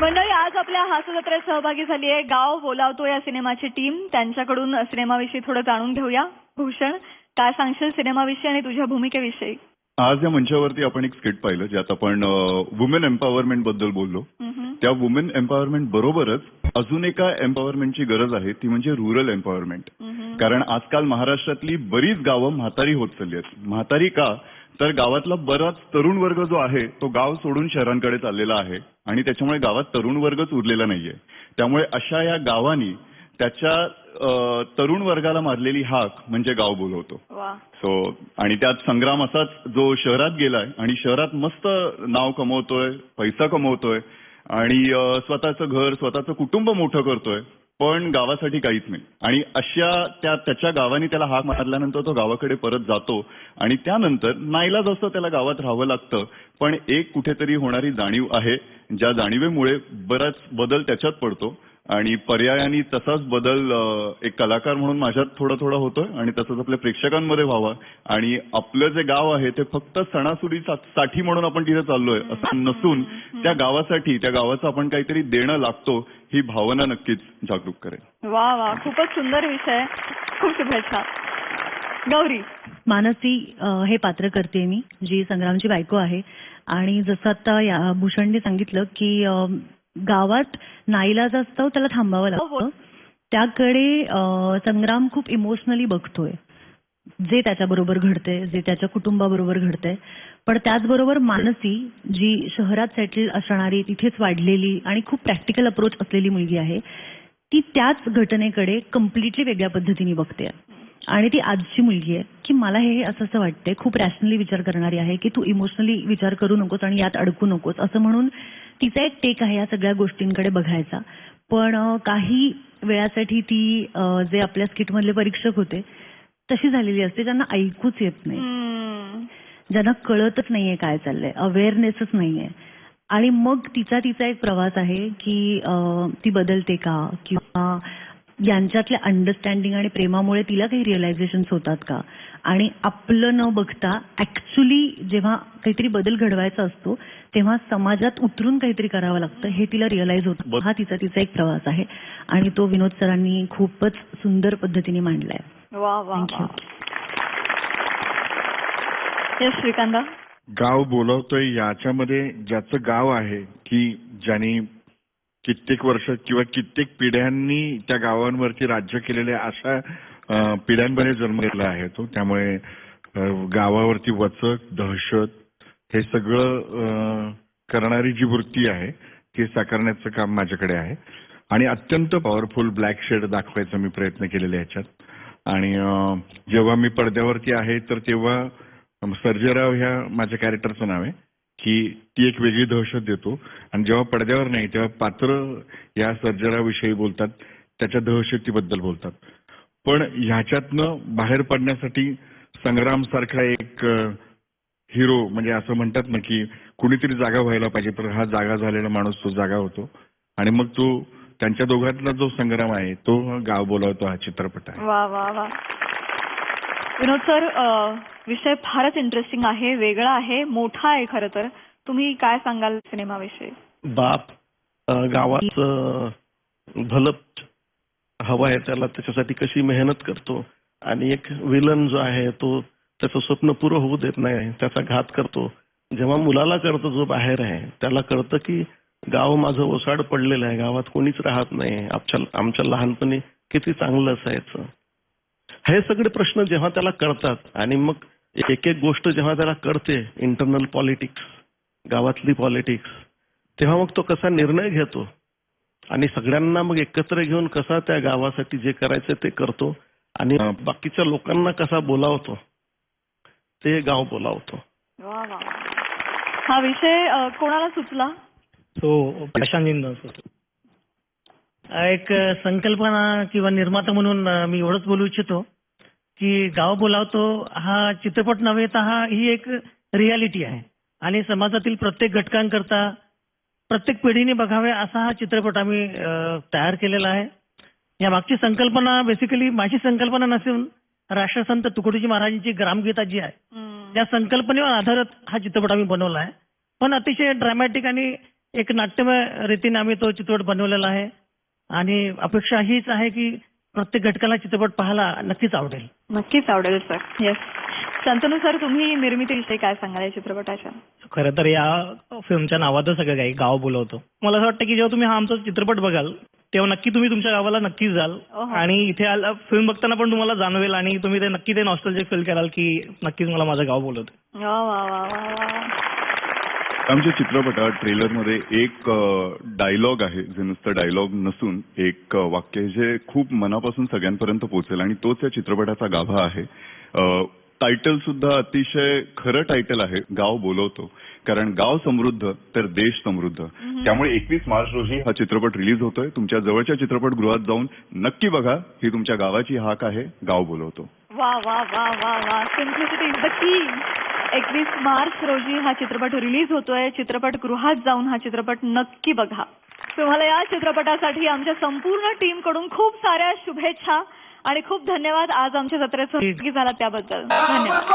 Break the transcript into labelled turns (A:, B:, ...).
A: मंडळी आज आपल्या हास्यजत्रेत सहभागी झाली आहे गाव बोलावतो या सिनेमाची टीम. त्यांच्याकडून सिनेमाविषयी थोडं जाणून घेऊया. भूषण काय सांगशील सिनेमाविषयी आणि तुझ्या भूमिकेविषयी?
B: आज या मंचावरती आपण एक स्किट पाहिलं ज्यात आपण वुमेन एम्पॉवरमेंटबद्दल बोललो. त्या वुमेन एम्पॉवरमेंट बरोबरच अजून एका एम्पॉवरमेंटची गरज आहे ती म्हणजे रुरल एम्पॉवरमेंट. कारण आजकाल महाराष्ट्रातली बरीच गावं म्हातारी होत चालली आहेत. म्हातारी का? तर गावातला बराच तरुण वर्ग जो आहे तो गाव सोडून शहरांकडे चाललेला आहे आणि त्याच्यामुळे गावात तरुण वर्गच उरलेला नाहीये. त्यामुळे अशा या गावांनी त्याच्या तरुण वर्गाला मारलेली हाक म्हणजे गाव बोलवतो. सो आणि त्यात संग्राम असाच जो शहरात गेलाय आणि शहरात मस्त नाव कमवतोय पैसा कमवतोय आणि स्वतःचं घर स्वतःचं कुटुंब मोठं करतोय पण गावासाठी काहीच नाही. आणि अशा त्या त्याच्या गावाने त्याला हाक मारल्यानंतर तो गावाकडे परत जातो आणि त्यानंतर नाईलाज असतं त्याला गावात राहावं लागतं. पण एक कुठेतरी होणारी जाणीव आहे. ज्या जाणीवेमुळे बराच बदल त्याच्यात पडतो. आणि पर्यायाने तसाच बदल एक कलाकार म्हणून माझ्यात थोडा थोडा होतोय आणि तसंच आपल्या प्रेक्षकांमध्ये व्हावा. आणि आपलं जे गाव आहे ते फक्त सणासुदी साठी म्हणून आपण तिथे चाललोय असं नसून त्या गावासाठी त्या गावाचं आपण काहीतरी देणं लागतो ही भावना नक्कीच जागरूक करेल.
A: वा वा खूपच सुंदर विषय. खूप शुभेच्छा. गौरी.
C: मानसी हे पात्र करते मी जी संग्रामची बायको आहे. आणि जसं आता या भूषणने सांगितलं की गावात नाईलाज असतो त्याला थांबावं लागतं. त्याकडे संग्राम खूप इमोशनली बघतोय. जे त्याच्याबरोबर घडते जे त्याच्या कुटुंबाबरोबर घडतंय. पण त्याचबरोबर मानसी जी शहरात सेटल असणारी तिथेच वाढलेली आणि खूप प्रॅक्टिकल अप्रोच असलेली मुलगी आहे ती त्याच घटनेकडे कम्प्लिटली वेगळ्या पद्धतीने बघते. आणि ती आजची मुलगी आहे की मला हे असं असं वाटतंय. खूप रॅशनली विचार करणारी आहे की तू इमोशनली विचार करू नकोस आणि यात अडकू नकोस असं म्हणून तिचा एक टेक आहे या सगळ्या गोष्टींकडे बघायचा. पण काही वेळासाठी ती जे आपल्या स्किटमधले परीक्षक होते तशी झालेली असते. ज्यांना ऐकूच येत नाही. ज्यांना कळतच नाहीये काय चाललंय. अवेअरनेसच नाहीये. आणि मग तिचा तिचा एक प्रवास आहे की ती बदलते का? किंवा यांच्यातल्या अंडरस्टँडिंग आणि प्रेमामुळे तिला काही रिअलायझेशन होतात का? आणि आपलं न बघता ऍक्च्युली जेव्हा काहीतरी बदल घडवायचा असतो तेव्हा समाजात उतरून काहीतरी करावं लागतं हे तिला रिअलाइज होतं. हा तिचा तिचा एक प्रवास आहे. आणि तो विनोद सरांनी खूपच सुंदर पद्धतीने मांडलाय.
A: वा वा श्रीकांत.
D: गाव बोलवतोय याच्यामध्ये ज्याचं गाव आहे की ज्यांनी कित्येक वर्ष किंवा कित्येक पिढ्यांनी त्या गावांवरती राज्य केलेले अशा पिढ्यांमध्ये जन्म घेतला आहे तो. त्यामुळे गावावरती वचक दहशत हे सगळं करणारी जी वृत्ती आहे ती साकारण्याचं काम माझ्याकडे आहे. आणि अत्यंत पॉवरफुल ब्लॅक शेड दाखवायचा मी प्रयत्न केलेले ह्याच्यात आणि जेव्हा मी पडद्यावरती आहे तर तेव्हा सर्जेराव ह्या माझ्या कॅरेक्टरचं नाव आहे. की ती एक वेगळी दहशत देतो. आणि जेव्हा पडद्यावर नाही तेव्हा पात्र या सर्जेराविषयी बोलतात त्याच्या दहशतीबद्दल बोलतात. पण ह्याच्यातनं बाहेर पडण्यासाठी संग्राम सारखा एक हिरो म्हणजे असं म्हणतात ना की कुणीतरी जागा व्हायला पाहिजे तर हा जागा झालेला माणूस तो जागा होतो. आणि मग तो त्यांच्या दोघांतला जो संग्राम आहे तो गाव बोलावतो हा चित्रपट आहे.
A: वा वा वा. विनोद सर विषय फारच इंटरेस्टिंग आहे वेगळा आहे मोठा आहे खरं तर. तुम्ही काय सांगाल सिनेमाविषयी?
E: बाप गावात गावाचं भलं हवं आहे त्याला त्याच्यासाठी कशी मेहनत करतो? आणि एक विलन जो आहे तो त्याचं स्वप्न पुरं होऊ देत नाही त्याचा घात करतो. जेव्हा मुलाला कळतं जो बाहेर आहे त्याला कळतं की गाव माझं ओसाड पडलेलं आहे गावात कोणीच राहत नाही. आमच्या आमच्या लहानपणी किती चांगलं असायचं. हे सगळे प्रश्न जेव्हा त्याला कळतात आणि मग एक एक गोष्ट जेव्हा त्याला कळते इंटरनल पॉलिटिक्स गावातली पॉलिटिक्स तेव्हा मग तो कसा निर्णय घेतो? आणि सगळ्यांना मग एकत्र घेऊन कसा त्या गावासाठी जे करायचं ते करतो? आणि बाकीच्या लोकांना कसा बोलावतो? ते गाव बोलावतो.
A: हा विषय कोणाला सुचला?
F: तो प्रशांतजींना होतो एक संकल्पना किंवा निर्माता म्हणून मी एवढंच बोलू इच्छितो. की गाव बोलावतो हा चित्रपट नव्हे तर हा ही एक रियालिटी आहे. आणि समाजातील प्रत्येक घटकांकरता प्रत्येक पिढीने बघावे असा हा चित्रपट आम्ही तयार केलेला आहे. या मागची संकल्पना बेसिकली माझी संकल्पना नसून राष्ट्रसंत तुकडोजी महाराजांची ग्रामगीता जी आहे. त्या संकल्पनेवर आधारित हा चित्रपट आम्ही बनवला आहे. पण अतिशय ड्रॅमॅटिक आणि एक नाट्यमय रीतीने आम्ही तो चित्रपट बनवलेला आहे. आणि अपेक्षा हीच आहे की प्रत्येक घटकाला चित्रपट पाहायला नक्कीच आवडेल.
A: नक्कीच आवडेल सर. येस शंतनू सर तुम्ही निर्मितीविषयी काय सांगाल या चित्रपटाच्या?
G: खरं तर या फिल्मच्या नावातच सगळं काही गाव बोलवतो. मला असं वाटतं की जेव्हा तुम्ही हा आमचा चित्रपट बघाल तेव्हा नक्की तुम्ही तुमच्या गावाला नक्कीच जाल.
A: ओहो.
G: आणि इथे आला फिल्म बघताना पण तुम्हाला जाणवेल आणि तुम्ही ते नक्की ते नॉस्टॅल्जिक फील कराल की नक्कीच मला माझं गाव बोलवतं
A: वा वा वा वा वा.
B: आमच्या चित्रपटात ट्रेलरमध्ये एक डायलॉग आहे जे नुसतं डायलॉग नसून एक वाक्य जे खूप मनापासून सगळ्यांपर्यंत पोहोचेल आणि तोच या चित्रपटाचा गाभा आहे. टायटल सुद्धा अतिशय खरं टायटल आहे गाव बोलवतो. कारण गाव समृद्ध तर देश समृद्ध. त्यामुळे एकवीस मार्च रोजी हा चित्रपट रिलीज होतोय. तुमच्या जवळच्या चित्रपटगृहात जाऊन नक्की बघा ही तुमच्या गावाची हाक आहे गाव बोलवतो.
A: वा वा वा वा वा. सिम्प्लिसिटी इज द की एकवीस मार्च रोजी हा चित्रपट रिलीज होतोय. चित्रपटगृहात जाऊन हा चित्रपट नक्की बघा. तुम्हाला या चित्रपटासाठी आमच्या संपूर्ण टीमकडून खूप साऱ्या शुभेच्छा आणि खूप धन्यवाद. आज आमच्या जत्रेत सहभागी झाला त्याबद्दल. धन्यवाद.